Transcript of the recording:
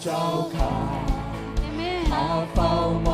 เจ้าข้ามข้าเฝ้าม